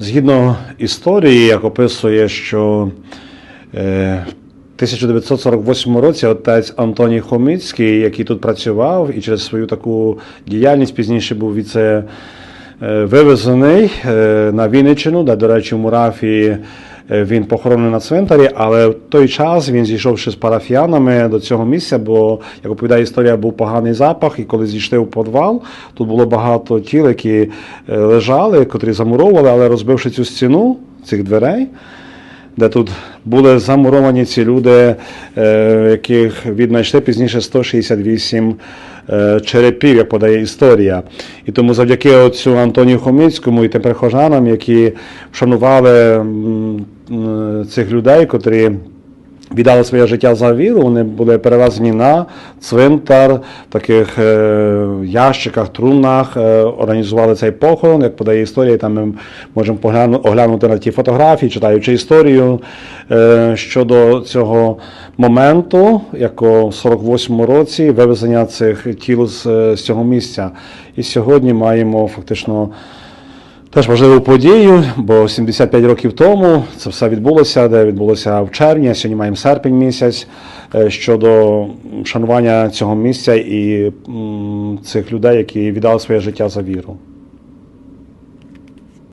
Згідно історії, як описує, що е, в 1948 році отець Антоній Хомицький, який тут працював і через свою таку діяльність пізніше був віце е, вивезений е, на Вінниччину, де, до речі, в Мурафії він похоронений на цвинтарі, але в той час він зійшовши з парафіянами до цього місця, бо, як оповідає історія, був поганий запах, і коли зійшли в підвал, тут було багато тіл, які е, лежали, котрі замуровували, але розбивши цю стіну цих дверей, де тут були замуровані ці люди, е, яких віднайшли пізніше 168 е, черепів, як подає історія. І тому завдяки отцю Антонію Хомицькому і тим прихожанам, які вшанували цих людей, котрі віддали своє життя за віру, вони були перевезені на цвинтар таких е, ящиках, трунах, е, організували цей похорон. Як подає історія, там ми можемо оглянути на ті фотографії, читаючи історію е, щодо цього моменту, як у 48-му році вивезення цих тіл е, з цього місця. І сьогодні маємо фактично. Теж важливу подію, бо 75 років тому це все відбулося, де відбулося в червні, а сьогодні маємо серпень місяць е, щодо шанування цього місця і цих людей, які віддали своє життя за віру.